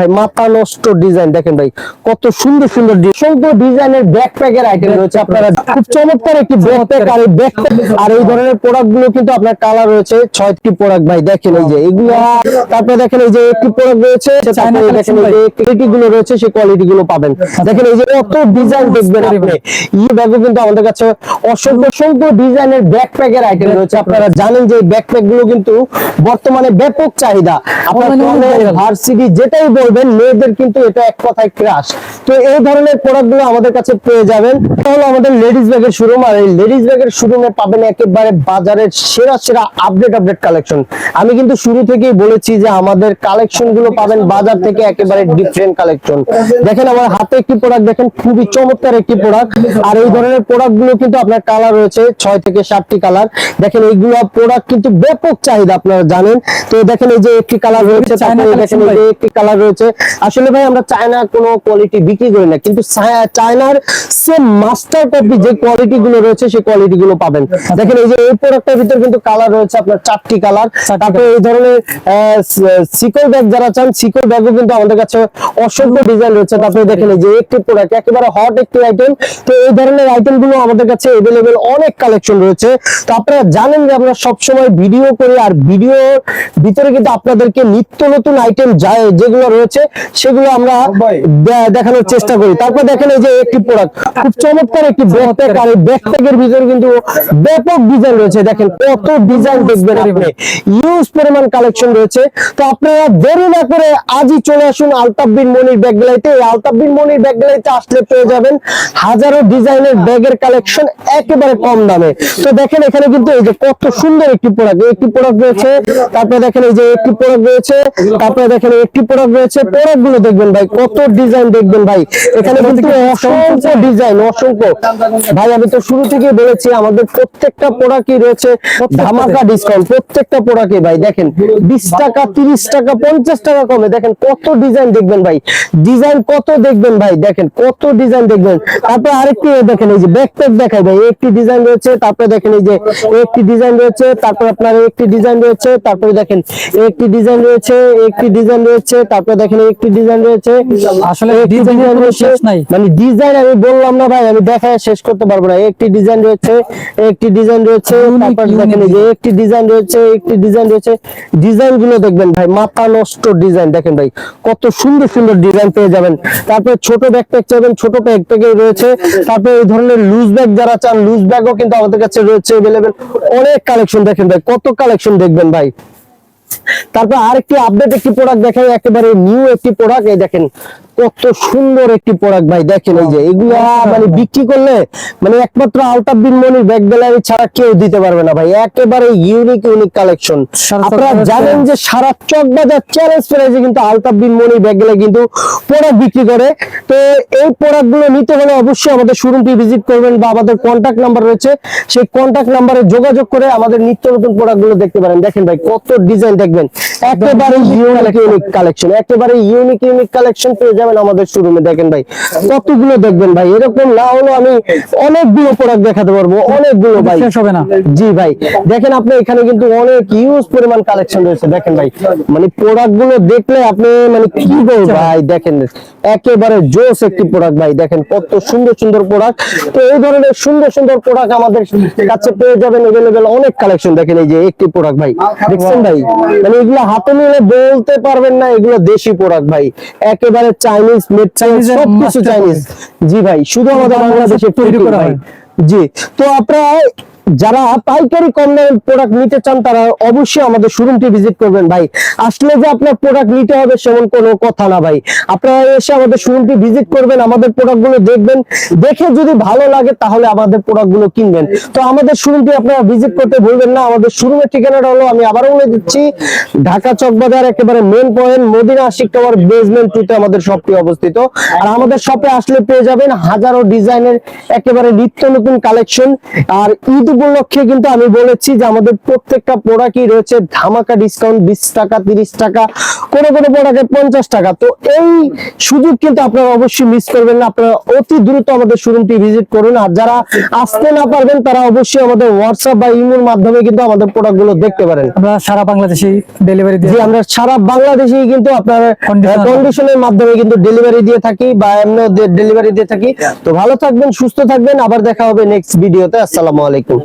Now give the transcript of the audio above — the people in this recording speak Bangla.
ভাই মাথা নষ্ট ডিজাইন দেখেন ভাই কত সুন্দর সুন্দর ডিজাইনের ব্যাকপ্যাকের আইটেম রয়েছে। আপনারা খুব চমৎকার একটি ব্যাকপ্যাক আর এই ব্যাকপ্যাক আর এই ধরনের প্রোডাক্টগুলো কিন্তু আপনার কালার রয়েছে ছয়টি প্রোডাক্ট ভাই দেখেন এই যে এগুলো। তারপরে দেখেন এই যে একটি প্রোডাক্ট রয়েছে দেখেন এই যে কোয়ালিটি গুলো রয়েছে সেই কোয়ালিটি গুলো পাবেন। দেখেন এই যে কত ডিজাইন দেখবেন আপনি। ই ব্যাগও কিন্তু আমাদের কাছে অসংখ্য অসংখ্য ডিজাইনের ব্যাকপ্যাকের আইটেম রয়েছে। আপনারা জানেন যে ব্যাকপ্যাকগুলো কিন্তু বর্তমানে ব্যাপক চাহিদা। আপনার ভার্সিটি যেটাই বলবেন মেয়েদের কিন্তু এটা এক কথায় ক্রাশ তো এই ধরনের প্রোডাক্টগুলো আমাদের কাছে পেয়ে যাবেন। এটা হলো আমাদের লেডিস ব্যাগের শোরুম আর এই লেডিস ব্যাগের শোরুমে পাবেন একেবারে বাজারের সেরা সেরা আপডেট আপডেট কালেকশন আমি কিন্তু শুরু থেকেই বলেছি যে আমাদের কালেকশনগুলো পাবেন বাজার থেকে একেবারে ডিফারেন্ট কালেকশন দেখেন আমার হাতে একটি প্রোডাক্ট দেখেন খুবই চমৎকার একটি প্রোডাক্ট আর এই ধরনের প্রোডাক্টগুলো কিন্তু আপনার কালার রয়েছে ছয় থেকে সাতটি কালার দেখেন এইগুলো প্রোডাক্ট কিন্তু ব্যাপক চাহিদা আপনারা জানেন। তো দেখেন এই যে একটি কালার রয়েছে দেখেন এই যে একটি কালার রয়েছে আসলে ভাই আমরা চায়না কোনো কোয়ালিটি বিক্রি করি না কিন্তু চায়নার সেম মাস্টার কপি যে কোয়ালিটি গুলো রয়েছে সেই কোয়ালিটি গুলো পাবেন। দেখেন এই যে এই প্রোডাক্টের ভিতর কিন্তু কালার রয়েছে আপনার চারটি কালার তারপরে এই ধরনের সিকল ব্যাগ যারা চান সিকল ব্যাগও কিন্তু আমাদের কাছে অসংখ্য ডিজাইন রয়েছে। তারপরে দেখেন এই যে একটি প্রোডাক্ট একেবারে হট একটি আইটেম তো এই ধরনের আইটেমগুলো আমাদের কাছে এভেলেবেল অনেক কালেকশন রয়েছে। তো আপনারা জানেন যে আমরা সবসময় ভিডিও করি আর ভিডিও ভিতরে কিন্তু আপনাদেরকে নিত্য নতুন আইটেম যায় যেগুলো রয়েছে সেগুলো আমরা দেখানোর চেষ্টা করি। তারপর দেখেন এই যে একটি প্রোডাক্ট খুব চমৎকার একটি ব্যাকপ্যাক আর এই ব্যাকপ্যাকের ভিতরে কিন্তু ব্যাপক ডিজাইন রয়েছে। দেখেন কত ডিজাইন দেখবেন আপনি। ইউজ পরিমাণ কালেকশন রয়েছে। তো আপনারা দেরি না করে আজই চলে আসুন আলতাফ বিন মনির ব্যাগ গ্যালারিতে এই আলতাফ বিন মনির ব্যাগ গ্যালারিতে আসলে পেয়ে যাবেন হাজারো ডিজাইনের ব্যাগের কালেকশন একেবারে কম দামে। তো দেখেন এখানে কিন্তু এই যে কত সুন্দর একটি প্রোডাক্ট একটি প্রোডাক্ট রয়েছে। তারপরে দেখেন এই যে একটি প্রোডাক্ট রয়েছে। তারপরে দেখেন একটি প্রোডাক্ট রয়েছে। প্রোডাক্টগুলো দেখবেন ভাই কত ডিজাইন দেখবেন ভাই। এখানে কিন্তু অসংখ্য ডিজাইন অসংখ্য। ভাই আমি তো শুরু থেকে বলেছি আমাদের প্রত্যেকটা প্রোডাক্টই রয়েছে ধামাকা ডিসকাউন্ট প্রত্যেকটা প্রোডাক্টে ভাই দেখেন বিশ টাকা তিরিশ টাকা পঞ্চাশ টাকা কমে দেখেন কত ডিজাইন দেখবেন ভাই। ডিজাইন কত দেখবেন ভাই দেখেন কত ডিজাইন দেখবেন। তারপরে আরেকটি দেখেন এই যে ব্যাকপ্যাক দেখাই ভাই একটি ডিজাইন রয়েছে তারপরে দেখেন এই যে একটি ডিজাইন রয়েছে তারপরে আপনার একটি ডিজাইন রয়েছে তারপরে দেখেন একটি ডিজাইন রয়েছে একটি ডিজাইন রয়েছে তারপরে দেখেন একটি ডিজাইন রয়েছে। আসলে ডিজাইন শেষ নাই। মানে ডিজাইন আমি বললাম না ভাই আমি দেখায় শেষ করতে পারব না। একটি ডিজাইন রয়েছে একটি ডিজাইন রয়েছে একটি ডিজাইন রয়েছে একটি ডিজাইন রয়েছে। ডিজাইনগুলো দেখবেন ভাই মাথা নষ্ট ডিজাইন দেখেন ভাই। কত সুন্দর সুন্দর ডিজাইন পেয়ে যাবেন। তারপরে ছোট ব্যাগ ব্যাকপ্যাক চাইবেন ছোট ব্যাকপ্যাকে রয়েছে। তারপরে এই ধরনের লুজ ব্যাগ যারা চান লুজ ব্যাগও কিন্তু আমাদের কাছে রয়েছে অনেক কালেকশন দেখেন ভাই কত কালেকশন দেখবেন ভাই। তারপর আরেকটি আপডেট একটি প্রোডাক্ট দেখাই একেবারে নিউ একটি প্রোডাক্ট এই দেখেন। কত সুন্দর একটি প্রোডাক্ট ভাই দেখেন এই যে এগুলা মানে বিক্রি করলে মানে একমাত্র আলতাফ বিন মনির ব্যাগ গ্যালারি ছাড়া কেউ দিতে পারবে না ভাই একেবারে ইউনিক ইউনিক কালেকশন আপনারা জানেন যে সারা চক বাজার চ্যালেঞ্জ প্রাইজে কিন্তু আলতাফ বিন মনির ব্যাগ গ্যালারি কিন্তু প্রোডাক্ট বিক্রি করে। তো এই প্রোডাক্টগুলো নিতে হলে অবশ্যই আমাদের শোরুমটি ভিজিট করবেন বা আমাদের কন্ট্যাক্ট নাম্বার রয়েছে। সেই কন্ট্যাক্ট নাম্বারে যোগাযোগ করে আমাদের নিত্য নতুন প্রোডাক্টগুলো দেখতে পারেন। দেখেন ভাই কত ডিজাইন দেখবেন। একেবারে ইউনিক ইউনিক কালেকশন একেবারে ইউনিক ইউনিক কালেকশন পেয়ে যাবেন। আমাদের শোরুমে দেখেন ভাই কতগুলো দেখবেন ভাই? এরকম না হলো আমি অনেকগুলো প্রোডাক্ট দেখাতে পারব অনেকগুলো ভাই। শেষ হবে না। জি ভাই দেখেন আপনি এখানে কিন্তু অনেক ইউজ পরিমাণ কালেকশন রয়েছে দেখেন ভাই। মানে প্রোডাক্টগুলো দেখলে আপনি মানে কি বলব ভাই দেখেন একেবারে জোস একটি প্রোডাক্ট ভাই দেখেন কত সুন্দর সুন্দর প্রোডাক্ট তো এই ধরনের সুন্দর সুন্দর প্রোডাক্ট আমাদের কাছে পেয়ে যাবেন এভেলেবেল অনেক কালেকশন দেখেন এই যে একটি প্রোডাক্ট ভাই। দেখছেন ভাই? মানে এগুলো হাতে নিলে বলতে পারবেন না এগুলো দেশি প্রোডাক্ট ভাই। একেবারে চাইনিজ মেড চাইনিজ সবকিছু চাইনিজ জি ভাই শুধু আমাদের বাংলাদেশে তৈরি করা হয়। জি তো আপনারা যারা পাইকারি কম দামের প্রোডাক্ট নিতে চান, তারা অবশ্যই আমাদের শোরুমটি ভিজিট করবেন ভাই। আসলে যে আপনার প্রোডাক্ট নিতে হবে সেমন কোনো কথা না ভাই। আপনারা এসে আমাদের শোরুমটি ভিজিট করবেন, আমাদের প্রোডাক্টগুলো দেখবেন। দেখে যদি ভালো লাগে, তাহলে আমাদের প্রোডাক্টগুলো কিনবেন। তো আমাদের শোরুমটি আপনারা ভিজিট করতে ভুলবেন না। আমাদের শোরুমের ঠিকানাটা হলো, আমি আবারও বলে দিচ্ছি, ঢাকা চকবাজার একেবারে main point Madina Ashik tower basement টুতে আমাদের শপটি অবস্থিত। আর আমাদের শপে আসলে পেয়ে যাবেন হাজারো ডিজাইনের একেবারে নিত্য নতুন কালেকশন আর ঈদ উপলক্ষে কিন্তু আমি বলেছি যে আমাদের প্রত্যেকটা প্রোডাক্টই রয়েছে ধামাকা ডিসকাউন্ট বিশ টাকা, তিরিশ টাকা কোনো কোনো প্রোডাক্টে পঞ্চাশ টাকা। তো এই সুযোগ কিন্তু আপনারা অবশ্যই মিস করবেন না। আপনারা অতি দ্রুত আমাদের শোরুমটি ভিজিট করুন। আর যারা আসতে না পারবেন তারা অবশ্যই আমাদের হোয়াটসঅ্যাপ বা ইমোর মাধ্যমে কিন্তু আমাদের প্রোডাক্টগুলো দেখতে পারেন। আমরা সারা বাংলাদেশে ডেলিভারি দিয়ে আমরা সারা বাংলাদেশেই কিন্তু আপনার কন্ডিশনের মাধ্যমে কিন্তু ডেলিভারি দিয়ে থাকি বা এমনি ডেলিভারি দিয়ে থাকি। তো ভালো থাকবেন সুস্থ থাকবেন। আবার দেখা হবে নেক্সট ভিডিওতে আসসালামু আলাইকুম।